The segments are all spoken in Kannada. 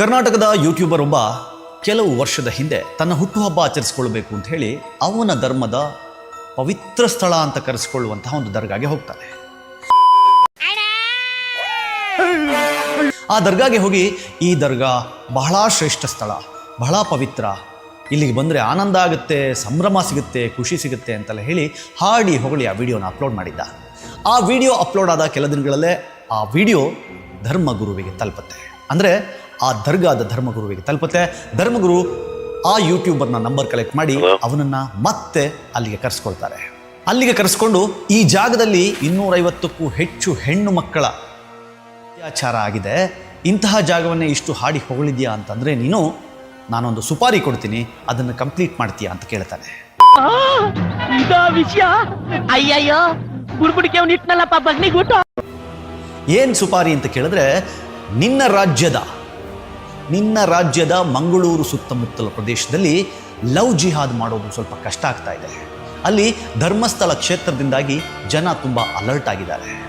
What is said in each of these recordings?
ಕರ್ನಾಟಕದ ಯೂಟ್ಯೂಬರ್ ಒಬ್ಬ ಕೆಲವು ವರ್ಷದ ಹಿಂದೆ ತನ್ನ ಹುಟ್ಟುಹಬ್ಬ ಆಚರಿಸ್ಕೊಳ್ಬೇಕು ಅಂತ ಹೇಳಿ ಅವನ ಧರ್ಮದ ಪವಿತ್ರ ಸ್ಥಳ ಅಂತ ಕರೆಸಿಕೊಳ್ಳುವಂತಹ ಒಂದು ದರ್ಗಾಗೆ ಹೋಗ್ತಾನೆ. ಆ ದರ್ಗಾಗೆ ಹೋಗಿ ಈ ದರ್ಗಾ ಬಹಳ ಶ್ರೇಷ್ಠ ಸ್ಥಳ, ಬಹಳ ಪವಿತ್ರ. ಇಲ್ಲಿಗೆ ಬಂದರೆ ಆನಂದ ಆಗುತ್ತೆ, ಸಂಭ್ರಮ ಸಿಗುತ್ತೆ, ಖುಷಿ ಸಿಗುತ್ತೆ ಅಂತೆಲ್ಲ ಹೇಳಿ ಹಾಡಿ ಹೊಗಳಿ ಆ ವಿಡಿಯೋನ ಅಪ್ಲೋಡ್ ಮಾಡಿದ್ದ. ಆ ವಿಡಿಯೋ ಅಪ್ಲೋಡ್ ಆದ ಕೆಲ ದಿನಗಳಲ್ಲೇ ಆ ವಿಡಿಯೋ ಧರ್ಮಗುರುವಿಗೆ ತಲುಪುತ್ತೆ. ಅಂದರೆ ಆ ದರ್ಗಾದ ಧರ್ಮಗುರುವಿಗೆ ತಲುಪುತ್ತೆ. ಧರ್ಮಗುರು ಆ ಯೂಟ್ಯೂಬರ್ನ ನಂಬರ್ ಕಲೆಕ್ಟ್ ಮಾಡಿ ಅವನನ್ನ ಮತ್ತೆ ಅಲ್ಲಿಗೆ ಕರೆಸ್ಕೊಳ್ತಾರೆ. ಅಲ್ಲಿಗೆ ಕರೆಸ್ಕೊಂಡು ಈ ಜಾಗದಲ್ಲಿ ಇನ್ನೂರೈವತ್ತಕ್ಕೂ ಹೆಚ್ಚು ಹೆಣ್ಣು ಮಕ್ಕಳ ಅತ್ಯಾಚಾರ ಆಗಿದೆ. ಇಂತಹ ಜಾಗವನ್ನೇ ಇಷ್ಟು ಹಾಡಿ ಹೊಗಳಿದ್ಯಾ ಅಂತಂದ್ರೆ ನೀನು ನಾನೊಂದು ಸುಪಾರಿ ಕೊಡ್ತೀನಿ ಅದನ್ನು ಕಂಪ್ಲೀಟ್ ಮಾಡ್ತೀಯಾ ಅಂತ ಕೇಳ್ತಾನೆ. ಇದಾ ವಿಷಯ? ಅಯ್ಯಯ್ಯೋ ಏನು ಸುಪಾರಿ ಅಂತ ಕೇಳಿದ್ರೆ ನಿನ್ನ ರಾಜ್ಯದ ನಿನ್ನ ರಾಜ್ಯದ ಮಂಗಳೂರು ಸುತ್ತಮುತ್ತಲ ಪ್ರದೇಶದಲ್ಲಿ ಲವ್ ಜಿಹಾದ್ ಮಾಡೋದು ಸ್ವಲ್ಪ ಕಷ್ಟ ಆಗ್ತಾ ಇದೆ. ಅಲ್ಲಿ ಧರ್ಮಸ್ಥಳ ಕ್ಷೇತ್ರದಿಂದಾಗಿ ಜನ ತುಂಬ ಅಲರ್ಟ್ ಆಗಿದ್ದಾರೆ.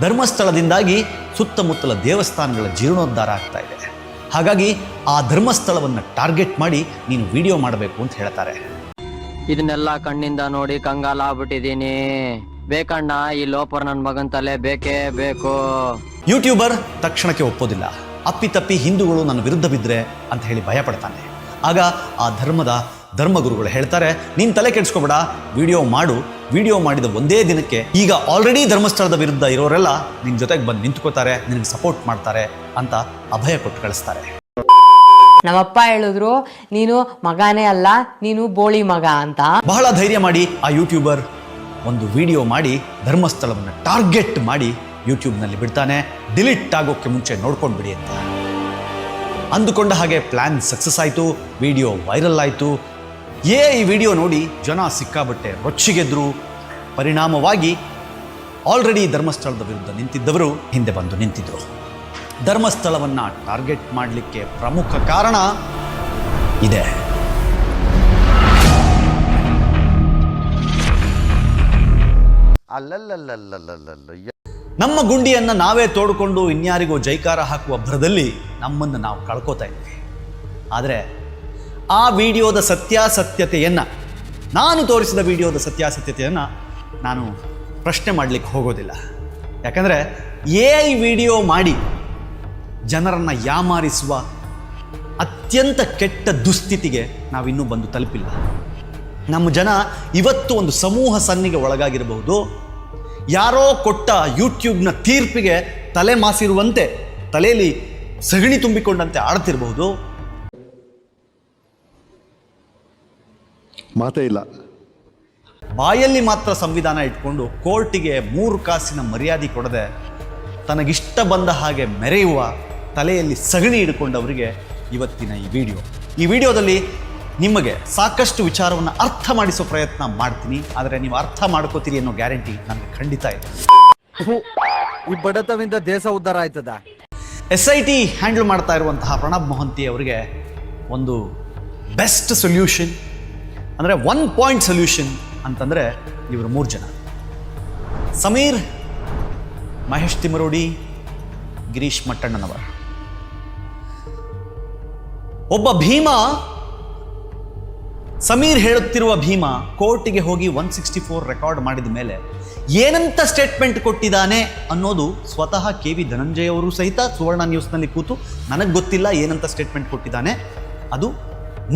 ಧರ್ಮಸ್ಥಳದಿಂದಾಗಿ ಸುತ್ತಮುತ್ತಲ ದೇವಸ್ಥಾನಗಳ ಜೀರ್ಣೋದ್ಧಾರ ಆಗ್ತಾ ಇದೆ. ಹಾಗಾಗಿ ಆ ಧರ್ಮಸ್ಥಳವನ್ನು ಟಾರ್ಗೆಟ್ ಮಾಡಿ ನೀನು ವಿಡಿಯೋ ಮಾಡಬೇಕು ಅಂತ ಹೇಳ್ತಾರೆ. ಇದನ್ನೆಲ್ಲ ಕಣ್ಣಿಂದ ನೋಡಿ ಕಂಗಾಲ ಆಗ್ಬಿಟ್ಟಿದ್ದೀನಿ. ಬೇಕಣ್ಣ ಈ ಲೋಪರ್ ನನ್ನ ಮಗನ್ ತಲೆ ಬೇಕೇ ಬೇಕು. ಯೂಟ್ಯೂಬರ್ ತಕ್ಷಣಕ್ಕೆ ಒಪ್ಪೋದಿಲ್ಲ. ಅಪ್ಪಿತಪ್ಪಿ ಹಿಂದೂಗಳು ನನ್ನ ವಿರುದ್ಧ ಬಿದ್ದರೆ ಅಂತ ಹೇಳಿ ಭಯ ಪಡ್ತಾನೆ ಆಗ ಆ ಧರ್ಮದ ಧರ್ಮಗುರುಗಳು ಹೇಳ್ತಾರೆ ನೀನು ತಲೆ ಕೆಡಿಸ್ಕೊಬೇಡ ವಿಡಿಯೋ ಮಾಡು. ವಿಡಿಯೋ ಮಾಡಿದ ಒಂದೇ ದಿನಕ್ಕೆ ಈಗ ಆಲ್ರೆಡಿ ಧರ್ಮಸ್ಥಳದ ವಿರುದ್ಧ ಇರೋರೆಲ್ಲ ನಿನ್ನ ಜೊತೆಗೆ ಬಂದು ನಿಂತ್ಕೋತಾರೆ ನಿನಗೆ ಸಪೋರ್ಟ್ ಮಾಡ್ತಾರೆ ಅಂತ ಅಭಯ ಕೊಟ್ಟು ಕಳಿಸ್ತಾರೆ. ನಮ್ಮಪ್ಪ ಹೇಳಿದ್ರು ನೀನು ಮಗನೇ ಅಲ್ಲ ನೀನು ಬೋಳಿ ಮಗ ಅಂತ. ಬಹಳ ಧೈರ್ಯ ಮಾಡಿ ಆ ಯೂಟ್ಯೂಬರ್ ಒಂದು ವಿಡಿಯೋ ಮಾಡಿ ಧರ್ಮಸ್ಥಳವನ್ನು ಟಾರ್ಗೆಟ್ ಮಾಡಿ ಯೂಟ್ಯೂಬ್ನಲ್ಲಿ ಬಿಡ್ತಾನೆ. ಡಿಲೀಟ್ ಆಗೋಕ್ಕೆ ಮುಂಚೆ ನೋಡ್ಕೊಂಡು ಬಿಡಿ ಅಂತ. ಅಂದುಕೊಂಡ ಹಾಗೆ ಪ್ಲ್ಯಾನ್ ಸಕ್ಸಸ್ ಆಯಿತು, ವಿಡಿಯೋ ವೈರಲ್ ಆಯಿತು. ಏ, ಈ ವಿಡಿಯೋ ನೋಡಿ ಜನ ಸಿಕ್ಕಾಬಟ್ಟೆ ರೊಚ್ಚಿಗೆದ್ರು. ಪರಿಣಾಮವಾಗಿ ಆಲ್ರೆಡಿ ಧರ್ಮಸ್ಥಳದ ವಿರುದ್ಧ ನಿಂತಿದ್ದವರು ಹಿಂದೆ ಬಂದು ನಿಂತಿದ್ದರು ಧರ್ಮಸ್ಥಳವನ್ನು ಟಾರ್ಗೆಟ್ ಮಾಡಲಿಕ್ಕೆ ಪ್ರಮುಖ ಕಾರಣ ಇದೆ. ಅಲ್ಲಲ್ಲಲ್ಲಲ್ಲಲ್ಲಲ್ಲ ನಮ್ಮ ಗುಂಡಿಯನ್ನು ನಾವೇ ತೋಡಿಕೊಂಡು ಇನ್ಯಾರಿಗೋ ಜೈಕಾರ ಹಾಕುವ ಭರದಲ್ಲಿ ನಮ್ಮನ್ನು ನಾವು ಕಳ್ಕೊತಾ ಇದ್ವಿ ಆದರೆ ಆ ವಿಡಿಯೋದ ಸತ್ಯಾಸತ್ಯತೆಯನ್ನು, ನಾನು ತೋರಿಸಿದ ವಿಡಿಯೋದ ಸತ್ಯಾಸತ್ಯತೆಯನ್ನು ನಾನು ಪ್ರಶ್ನೆ ಮಾಡಲಿಕ್ಕೆ ಹೋಗೋದಿಲ್ಲ. ಯಾಕಂದರೆ ಏ ವಿಡಿಯೋ ಮಾಡಿ ಜನರನ್ನು ಯಾಮಾರಿಸುವ ಅತ್ಯಂತ ಕೆಟ್ಟ ದುಸ್ಥಿತಿಗೆ ನಾವಿನ್ನೂ ಬಂದು ತಲುಪಿಲ್ಲ. ನಮ್ಮ ಜನ ಇವತ್ತು ಒಂದು ಸಮೂಹ ಸನ್ನಿಗೆ ಒಳಗಾಗಿರಬಹುದು ಯಾರೋ ಕೊಟ್ಟ ಯೂಟ್ಯೂಬ್ನ ತೀರ್ಪಿಗೆ ತಲೆ ಮಾಸಿರುವಂತೆ ತಲೆಯಲ್ಲಿ ಸಗಣಿ ತುಂಬಿಕೊಂಡಂತೆ ಆಡ್ತಿರಬಹುದು. ಮಾತೇ ಇಲ್ಲ. ಬಾಯಲ್ಲಿ ಮಾತ್ರ ಸಂವಿಧಾನ ಇಟ್ಕೊಂಡು ಕೋರ್ಟಿಗೆ ಮೂರು ಕಾಸಿನ ಮರ್ಯಾದೆ ಕೊಡದೆ ತನಗಿಷ್ಟ ಬಂದ ಹಾಗೆ ಮೆರೆಯುವ ತಲೆಯಲ್ಲಿ ಸಗಣಿ ಹಿಡ್ಕೊಂಡವರಿಗೆ ಇವತ್ತಿನ ಈ ವಿಡಿಯೋ. ಈ ವಿಡಿಯೋದಲ್ಲಿ ನಿಮಗೆ ಸಾಕಷ್ಟು ವಿಚಾರವನ್ನು ಅರ್ಥ ಮಾಡಿಸೋ ಪ್ರಯತ್ನ ಮಾಡ್ತೀನಿ. ಆದರೆ ನೀವು ಅರ್ಥ ಮಾಡ್ಕೋತೀರಿ ಅನ್ನೋ ಗ್ಯಾರಂಟಿ ನನಗೆ ಖಂಡಿತ ಇದೆ. ಈ ಬಡತವಿಂದ ದೇಶ ಉದ್ಧಾರ ಆಯ್ತದ? ಎಸ್ ಐ ಟಿ ಹ್ಯಾಂಡಲ್ ಮಾಡ್ತಾ ಇರುವಂತಹ ಪ್ರಣಬ್ ಮೊಹಂತಿ ಅವರಿಗೆ ಒಂದು ಬೆಸ್ಟ್ ಸೊಲ್ಯೂಷನ್ ಅಂದರೆ ಒನ್ ಪಾಯಿಂಟ್ ಸೊಲ್ಯೂಷನ್ ಅಂತಂದರೆ ಇವರು ಮೂರು ಜನ. ಸಮೀರ್ ಮಹೇಶ್ ತಿಮರೋಡಿ ಗಿರೀಶ್ ಮಟ್ಟಣ್ಣನವರು. ಒಬ್ಬ ಭೀಮ ಸಮೀರ್ ಹೇಳುತ್ತಿರುವ ಭೀಮ ಕೋರ್ಟಿಗೆ ಹೋಗಿ ಒನ್ ಸಿಕ್ಸ್ಟಿ ಫೋರ್ ರೆಕಾರ್ಡ್ ಮಾಡಿದ ಮೇಲೆ ಏನಂತ ಸ್ಟೇಟ್ಮೆಂಟ್ ಕೊಟ್ಟಿದ್ದಾನೆ ಅನ್ನೋದು ಸ್ವತಃ ಕೆ ವಿ ಧನಂಜಯ ಅವರು ಸಹಿತ ಸುವರ್ಣ ನ್ಯೂಸ್ನಲ್ಲಿ ಕೂತು ನನಗೆ ಗೊತ್ತಿಲ್ಲ ಏನಂತ ಸ್ಟೇಟ್ಮೆಂಟ್ ಕೊಟ್ಟಿದ್ದಾನೆ. ಅದು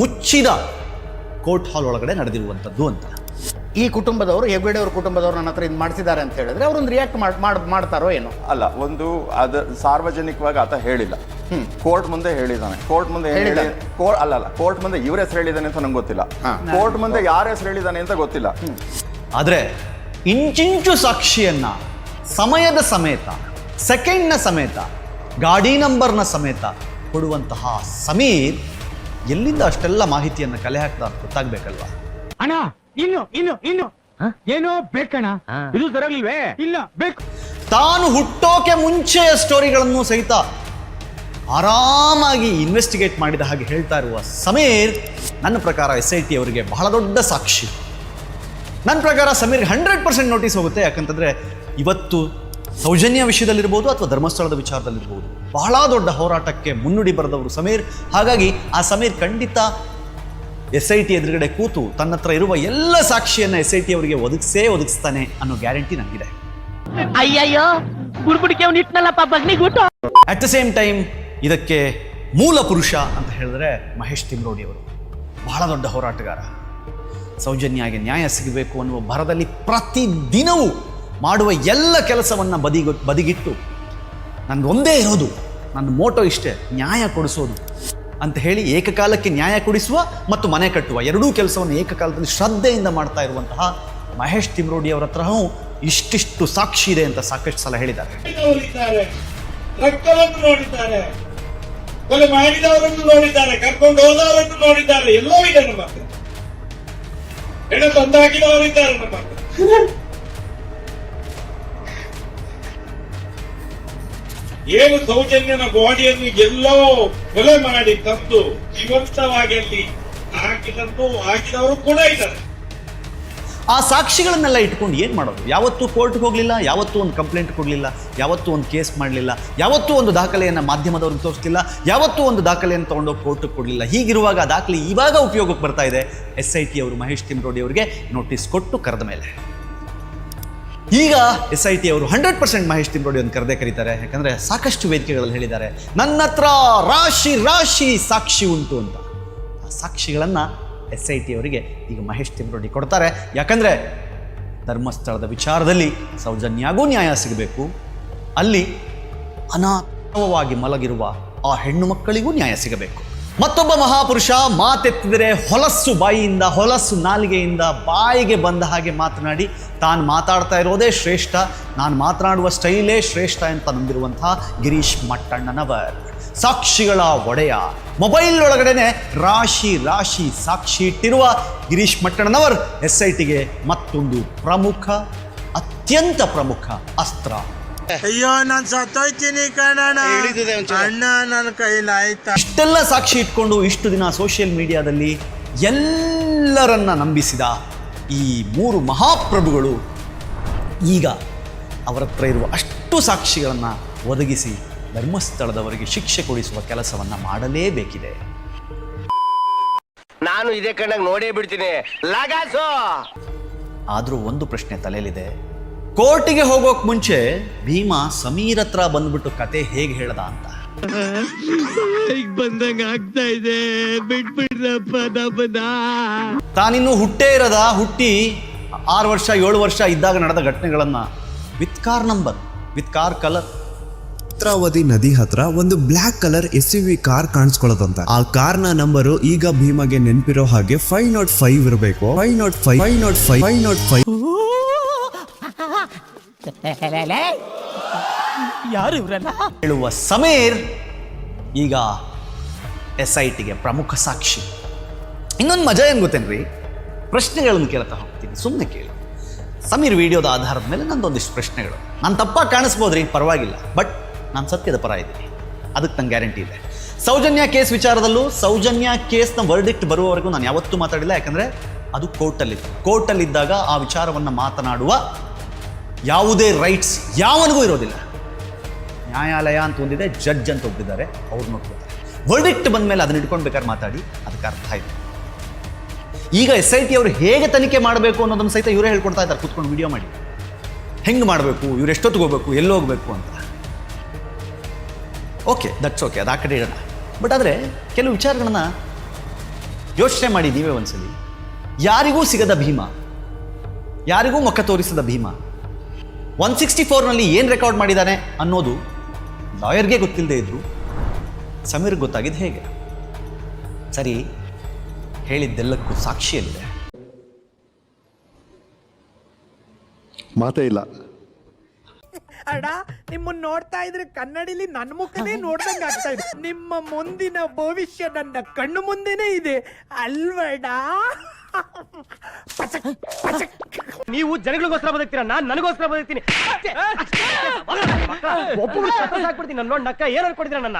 ಮುಚ್ಚಿದ ಕೋರ್ಟ್ ಹಾಲ್ ಒಳಗಡೆ ನಡೆದಿರುವಂಥದ್ದು ಅಂತ. ಈ ಕುಟುಂಬದವರು ಹೆಗ್ಗಡೆ ಅವ್ರ ಕುಟುಂಬದವರು ನನ್ನ ಹತ್ರ ಇದು ಮಾಡಿಸಿದ್ದಾರೆ ಅಂತ ಹೇಳಿದ್ರೆ ಅವ್ರೊಂದು ರಿಯಾಕ್ಟ್ ಮಾಡ್ ಮಾಡ್ತಾರೋ ಏನೋ. ಅಲ್ಲ ಒಂದು ಅದು ಸಾರ್ವಜನಿಕವಾಗಿ ಆತ ಹೇಳಿಲ್ಲ. ಕೋರ್ಟ್ ಮುಂದೆ ಹೇಳಿದಾನೆ ಕೋರ್ಟ್ ಮುಂದೆ ಏನ್ ಹೇಳಿ ಹೇಳಿದ್ದಾನೆ. ಕೋರ್ಟ್ ಅಲ್ಲ ಅಲ್ಲ ಕೋರ್ಟ್ ಮುಂದೆ ಇವ್ರ ಹೆಸರು ಹೇಳಿದಾನೆ ಅಂತ ನಂಗೆ ಗೊತ್ತಿಲ್ಲ. ಕೋರ್ಟ್ ಮುಂದೆ ಯಾರ ಹೆಸರು ಹೇಳಿದಾನೆ ಅಂತ ಗೊತ್ತಿಲ್ಲ. ಆದ್ರೆ ಇಂಚಿಂಚು ಸಾಕ್ಷಿಯನ್ನ ಸಮಯದ ಸಮೇತ ಸೆಕೆಂಡ್ನ ಸಮೇತ ಗಾಡಿ ನಂಬರ್ನ ಸಮೇತ ಕೊಡುವಂತಹ ಸಮೀರ್ ಎಲ್ಲಿಂದ ಅಷ್ಟೆಲ್ಲ ಮಾಹಿತಿಯನ್ನ ಕಲೆ ಹಾಕ್ತಾ ಅಂತ ಗೊತ್ತಾಗ್ಬೇಕಲ್ವಾ? ಅಣ್ಣ ಇನ್ನು ಇನ್ನು ಇನ್ನು. ಏನೋ ಬೇಕಣ್ಣ. ಇದು ಸರಿಯಾಗಿಲ್ವೇ ಇಲ್ಲ ಬೇಕು. ತಾನು ಹುಟ್ಟೋಕೆ ಮುಂಚೆಯ ಸ್ಟೋರಿಗಳನ್ನು ಸಹಿತ ಆರಾಮಾಗಿ ಇನ್ವೆಸ್ಟಿಗೇಟ್ ಮಾಡಿದ ಹಾಗೆ ಹೇಳ್ತಾ ಇರುವ ಸಮೀರ್ ನನ್ನ ಪ್ರಕಾರ ಎಸ್ ಐ ಟಿ ಅವರಿಗೆ ಬಹಳ ದೊಡ್ಡ ಸಾಕ್ಷಿ. ನನ್ನ ಪ್ರಕಾರ ಸಮೀರ್ ಹಂಡ್ರೆಡ್ ಪರ್ಸೆಂಟ್ ನೋಟಿಸ್ ಹೋಗುತ್ತೆ. ಯಾಕಂತಂದರೆ ಇವತ್ತು ಸೌಜನ್ಯ ವಿಷಯದಲ್ಲಿರ್ಬೋದು ಅಥವಾ ಧರ್ಮಸ್ಥಳದ ವಿಚಾರದಲ್ಲಿರ್ಬೋದು ಬಹಳ ದೊಡ್ಡ ಹೋರಾಟಕ್ಕೆ ಮುನ್ನುಡಿ ಬರೆದವರು ಸಮೀರ್. ಹಾಗಾಗಿ ಆ ಸಮೀರ್ ಖಂಡಿತ ಎಸ್ ಐ ಟಿ ಎದುರುಗಡೆ ಕೂತು ತನ್ನ ಹತ್ರ ಇರುವ ಎಲ್ಲ ಸಾಕ್ಷಿಯನ್ನು ಎಸ್ ಐ ಟಿ ಅವರಿಗೆ ಒದಗಿಸೇ ಒದಗಿಸ್ತಾನೆ ಅನ್ನೋ ಗ್ಯಾರಂಟಿ ನನಗಿದೆ. ಅಯ್ಯಯ್ಯೋ ಅವ್ನು ಇಟ್ನಲ್ಲಪ್ಪ ಅಟ್ ದ ಸೇಮ್ ಟೈಮ್ ಇದಕ್ಕೆ ಮೂಲ ಪುರುಷ ಅಂತ ಹೇಳಿದ್ರೆ ಮಹೇಶ್ ತಿಮ್ರೋಡಿಯವರು. ಬಹಳ ದೊಡ್ಡ ಹೋರಾಟಗಾರ. ಸೌಜನ್ಯಾಗೆ ನ್ಯಾಯ ಸಿಗಬೇಕು ಅನ್ನುವ ಭರದಲ್ಲಿ ಪ್ರತಿದಿನವೂ ಮಾಡುವ ಎಲ್ಲ ಕೆಲಸವನ್ನು ಬದಿಗ, ಬದಿಗಿಟ್ಟು ನನಗೊಂದೇ ಇರೋದು, ನನ್ನ ಮೋಟೋ ಇಷ್ಟೇ, ನ್ಯಾಯ ಕೊಡಿಸೋದು ಅಂತ ಹೇಳಿ ಏಕಕಾಲಕ್ಕೆ ನ್ಯಾಯ ಕೊಡಿಸುವ ಮತ್ತು ಮನೆ ಕಟ್ಟುವ ಎರಡೂ ಕೆಲಸವನ್ನು ಏಕಕಾಲದಲ್ಲಿ ಶ್ರದ್ಧೆಯಿಂದ ಮಾಡ್ತಾ ಇರುವಂತಹ ಮಹೇಶ್ ತಿಮ್ರೋಡಿ ಅವರ ಹತ್ರವೂ ಇಷ್ಟಿಷ್ಟು ಸಾಕ್ಷಿ ಇದೆ ಅಂತ ಸಾಕಷ್ಟು ಸಲ ಹೇಳಿದ್ದಾರೆ. ಕೊಲೆ ಮಾಡಿದವರನ್ನು ನೋಡಿದ್ದಾರೆ, ಕರ್ಕೊಂಡು ಹೋದವರನ್ನು ನೋಡಿದ್ದಾರೆ, ಎಲ್ಲೋ ಇದೆ ನಮ್ಮ ಹತ್ರ. ಹೆಣ ತಂದಾಕಿದವರಿದ್ದಾರೆ ನಮ್ಮ ಏನು ಸೌಜನ್ಯನ ಬಾಡಿಯನ್ನು ಎಲ್ಲೋ ಕೊಲೆ ಮಾಡಿ ತಂದು, ಜೀವಂತವಾಗಿ ಅಲ್ಲಿ ಹಾಕಿದಂತೂ ಹಾಕಿದವರು ಕೂಡ ಇದ್ದಾರೆ. ಆ ಸಾಕ್ಷಿಗಳನ್ನೆಲ್ಲ ಇಟ್ಕೊಂಡು ಏನು ಮಾಡೋದು? ಯಾವತ್ತೂ ಕೋರ್ಟ್ಗೆ ಹೋಗಲಿಲ್ಲ, ಯಾವತ್ತೂ ಒಂದು ಕಂಪ್ಲೇಂಟ್ ಕೊಡಲಿಲ್ಲ, ಯಾವತ್ತೂ ಒಂದು ಕೇಸ್ ಮಾಡಲಿಲ್ಲ, ಯಾವತ್ತೂ ಒಂದು ದಾಖಲೆಯನ್ನು ಮಾಧ್ಯಮದವ್ರಿಗೆ ತೋರಿಸ್ತಿಲ್ಲ ಯಾವತ್ತೂ ಒಂದು ದಾಖಲೆಯನ್ನು ತೊಗೊಂಡೋಗಿ ಕೋರ್ಟ್ಗೆ ಕೊಡಲಿಲ್ಲ. ಹೀಗಿರುವಾಗ ಆ ದಾಖಲೆ ಇವಾಗ ಉಪಯೋಗಕ್ಕೆ ಬರ್ತಾ ಇದೆ? ಎಸ್ ಐ ಟಿ ಅವರು ಮಹೇಶ್ ತಿಮ್ರೋಡಿ ಅವರಿಗೆ ನೋಟಿಸ್ ಕೊಟ್ಟು ಕರೆದ ಮೇಲೆ. ಈಗ ಎಸ್ ಐ ಟಿ ಅವರು ಹಂಡ್ರೆಡ್ ಪರ್ಸೆಂಟ್ ಮಹೇಶ್ ತಿಮ್ರೋಡಿ ಅಂತ ಕರೆದೇ ಕರೀತಾರೆ. ಯಾಕಂದರೆ ಸಾಕಷ್ಟು ವೇದಿಕೆಗಳಲ್ಲಿ ಹೇಳಿದ್ದಾರೆ ನನ್ನ ಹತ್ರ ರಾಶಿ ರಾಶಿ ಸಾಕ್ಷಿ ಉಂಟು ಅಂತ. ಆ ಸಾಕ್ಷಿಗಳನ್ನು ಎಸ್ ಐ ಟಿ ಅವರಿಗೆ ಈಗ ಮಹೇಶ್ ತಿಮ್ರೋಡಿ ಕೊಡ್ತಾರೆ. ಯಾಕಂದರೆ ಧರ್ಮಸ್ಥಳದ ವಿಚಾರದಲ್ಲಿ ಸೌಜನ್ಯಾಗೂ ನ್ಯಾಯ ಸಿಗಬೇಕು. ಅಲ್ಲಿ ಅನಾಥವಾಗಿ ಮಲಗಿರುವ ಆ ಹೆಣ್ಣು ಮಕ್ಕಳಿಗೂ ನ್ಯಾಯ ಸಿಗಬೇಕು. ಮತ್ತೊಬ್ಬ ಮಹಾಪುರುಷ ಮಾತೆತ್ತಿದರೆ ಹೊಲಸ್ಸು ಬಾಯಿಯಿಂದ ಹೊಲಸ್ಸು ನಾಲಿಗೆಯಿಂದ ಬಾಯಿಗೆ ಬಂದ ಹಾಗೆ ಮಾತನಾಡಿ, ತಾನು ಮಾತಾಡ್ತಾ ಇರೋದೇ ಶ್ರೇಷ್ಠ, ನಾನು ಮಾತನಾಡುವ ಸ್ಟೈಲೇ ಶ್ರೇಷ್ಠ ಅಂತ ನಂಬಿರುವಂತಹ ಗಿರೀಶ್ ಮಟ್ಟಣ್ಣನವರ್. ಸಾಕ್ಷಿಗಳ ಒಡೆಯ. ಮೊಬೈಲ್ ಒಳಗಡೆನೆ ರಾಶಿ ರಾಶಿ ಸಾಕ್ಷಿ ಇಟ್ಟಿರುವ ಗಿರೀಶ್ ಮಟ್ಟಣ್ಣನವರ್ ಎಸ್ ಐ ಟಿಗೆ ಮತ್ತೊಂದು ಪ್ರಮುಖ ಅತ್ಯಂತ ಪ್ರಮುಖ ಅಸ್ತ್ರ. ಅಯ್ಯೋ ನಾನ್ ಸತ್ತೋಯ್ತೀನಿ ಕಣಣ್ಣ. ಅಣ್ಣ ನನ್ನ ಕೈಲಾಯ್ತಾ ಇಷ್ಟೆಲ್ಲ ಸಾಕ್ಷಿ ಇಟ್ಕೊಂಡು ಇಷ್ಟು ದಿನ ಸೋಷಿಯಲ್ ಮೀಡಿಯಾದಲ್ಲಿ ಎಲ್ಲರನ್ನ ನಂಬಿಸಿದ ಈ ಮೂರು ಮಹಾಪ್ರಭುಗಳು ಈಗ ಅವರ ಹತ್ರ ಇರುವ ಅಷ್ಟು ಸಾಕ್ಷಿಗಳನ್ನು ಒದಗಿಸಿ ಧರ್ಮಸ್ಥಳದವರಿಗೆ ಶಿಕ್ಷೆ ಕೊಡಿಸುವ ಕೆಲಸವನ್ನು ಮಾಡಲೇಬೇಕಿದೆ. ನಾನು ಇದೇ ಕಣ್ಣಾಗ ನೋಡೇ ಬಿಡ್ತೀನಿ. ಲಗಾಸು! ಆದರೂ ಒಂದು ಪ್ರಶ್ನೆ ತಲೆಯಲ್ಲಿದೆ. ಕೋರ್ಟಿಗೆ ಹೋಗೋಕ್ ಮುಂಚೆ ಭೀಮಾ ಸಮೀರ್ ಹತ್ರ ಬಂದ್ಬಿಟ್ಟು ಕತೆ ಹೇಗೆ ಹೇಳ್ದ ಅಂತ. ಬಂದಂಗ ಆಗ್ತಾ ಇದೆ. ತಾನಿನ್ನು ಹುಟ್ಟೇ ಇರದ ಹುಟ್ಟಿ ಆರು ವರ್ಷ ಏಳು ವರ್ಷ ಇದ್ದಾಗ ನಡೆದ ಘಟನೆಗಳನ್ನ with car number with car colour. Netravati ನದಿ ಹತ್ರ ಒಂದು black colour S U V car ಕಾಣಿಸ್ಕೊಳ್ಳೋದಂತ. ಆ ಕಾರ್ನ ನಂಬರ್ ಈಗ ಭೀಮಗೆ ನೆನಪಿರೋ ಹಾಗೆ ಫೈವ್ ನಾಟ್ ಫೈವ್ ಇರಬೇಕು. Five nought five five nought five five nought five. ಯಾರು ಇವರಲ್ಲ ಹೇಳುವ ಸಮೀರ್ ಈಗ ಎಸ್ ಐ ಟಿಗೆ ಪ್ರಮುಖ ಸಾಕ್ಷಿ. ಇನ್ನೊಂದು ಮಜಾ ಏನು ಗೊತ್ತೇನ್ರಿ? ಪ್ರಶ್ನೆಗಳನ್ನು ಕೇಳ್ತಾ ಹೋಗ್ತೀನಿ ಸುಮ್ಮನೆ ಕೇಳಿ. ಸಮೀರ್ ವಿಡಿಯೋದ ಆಧಾರದ ಮೇಲೆ ನಂದೊಂದಿಷ್ಟು ಪ್ರಶ್ನೆಗಳು. ನಾನು ತಪ್ಪಾಗಿ ಕಾಣಿಸ್ಬೋದ್ರಿ ಪರವಾಗಿಲ್ಲ. ಬಟ್ ನಾನು ಸತ್ಯದ ಪರ ಇದ್ದೀನಿ. ಅದಕ್ಕೆ ನಂಗೆ ಗ್ಯಾರಂಟಿ ಇದೆ. ಸೌಜನ್ಯ ಕೇಸ್ ವಿಚಾರದಲ್ಲೂ ಸೌಜನ್ಯ ಕೇಸ್ನ ವರ್ಡಿಕ್ಟ್ ಬರುವವರೆಗೂ ನಾನು ಯಾವತ್ತೂ ಮಾತಾಡಿಲ್ಲ. ಯಾಕಂದರೆ ಅದು ಕೋರ್ಟಲ್ಲಿತ್ತು ಕೋರ್ಟಲ್ಲಿದ್ದಾಗ ಆ ವಿಚಾರವನ್ನು ಮಾತನಾಡುವ ಯಾವುದೇ ರೈಟ್ಸ್ ಯಾವನಿಗೂ ಇರೋದಿಲ್ಲ. ನ್ಯಾಯಾಲಯ ಅಂತ ಒಂದಿದೆ ಜಡ್ಜ್ ಅಂತ ಒಬ್ಬಿದ್ದಾರೆ ಅವ್ರು ನೋಡ್ಕೊತಾರೆ. ವರ್ಡಿಕ್ಟ್ ಬಂದ ಮೇಲೆ ಅದನ್ನ ಇಟ್ಕೊಂಡು ಬೇಕಾದ್ರೆ ಮಾತಾಡಿ, ಅದಕ್ಕೆ ಅರ್ಥ ಆಯಿತು. ಈಗ ಎಸ್ ಐ ಟಿ ಅವರು ಹೇಗೆ ತನಿಖೆ ಮಾಡಬೇಕು ಅನ್ನೋದನ್ನು ಸಹಿತ ಇವರೇ ಹೇಳ್ಕೊಡ್ತಾ ಇದ್ದಾರೆ. ಕೂತ್ಕೊಂಡು ವಿಡಿಯೋ ಮಾಡಿ. ಹೆಂಗೆ ಮಾಡಬೇಕು, ಇವ್ರು ಎಷ್ಟೊತ್ತಿಗೆ ಹೋಗ್ಬೇಕು, ಎಲ್ಲಿ ಹೋಗ್ಬೇಕು ಅಂತ. ಓಕೆ ದಟ್ಸ್ ಓಕೆ ಅದು ಆ ಕಡೆ ಇಡೋಣ ಬಟ್ ಆದರೆ ಕೆಲವು ವಿಚಾರಗಳನ್ನ ಯೋಚನೆ ಮಾಡಿ ನೀವೇ ಒಂದ್ಸಲಿ. ಯಾರಿಗೂ ಸಿಗದ ಭೀಮ ಯಾರಿಗೂ ಮುಖ ತೋರಿಸದ ಭೀಮ ಒನ್ ಸಿಕ್ಸ್ಟಿ ಫೋರ್ನಲ್ಲಿ ಏನು ರೆಕಾರ್ಡ್ ಮಾಡಿದ್ದಾನೆ ಅನ್ನೋದು ಲಾಯರ್ಗೆ ಗೊತ್ತಿಲ್ಲದೆ ಇದ್ರು ಸಮೀರ್ಗೆ ಗೊತ್ತಾಗಿದ್ದು ಹೇಗೆ? ಸರಿ ಹೇಳಿದ್ದೆಲ್ಲಕ್ಕೂ ಸಾಕ್ಷಿಯಲ್ಲಿದೆ. ಮಾತೇ ಇಲ್ಲ. ಅಣ್ಣ ನಿಮ್ಮನ್ನ ನೋಡ್ತಾ ಇದ್ರೆ ಕನ್ನಡಿಲಿ ನನ್ನ ಮುಖನೇ ನೋಡ್ದಂಗೆ ಆಗ್ತಾ ಇದೆ. ನಿಮ್ಮ ಮುಂದಿನ ಭವಿಷ್ಯ ನನ್ನ ಕಣ್ಣು ಮುಂದೆನೇ ಇದೆ. ಅಲ್ವಡ? ನೀವು ಜನಗಳಿಗೋಸ್ಕರ ಬದುಕ್ತೀರ? ನಾನು ನನಗೋಸ್ಕರ ಬದುಕ್ತೀನಿ. ಒಬ್ಬ ಸಾಕ್ಬಿಡ್ತೀನಿ. ನನ್ನ ನೋಡಿ ನಕ್ಕ ಏನು ಅನ್ಕೊಡಿದ್ರ ನನ್ನ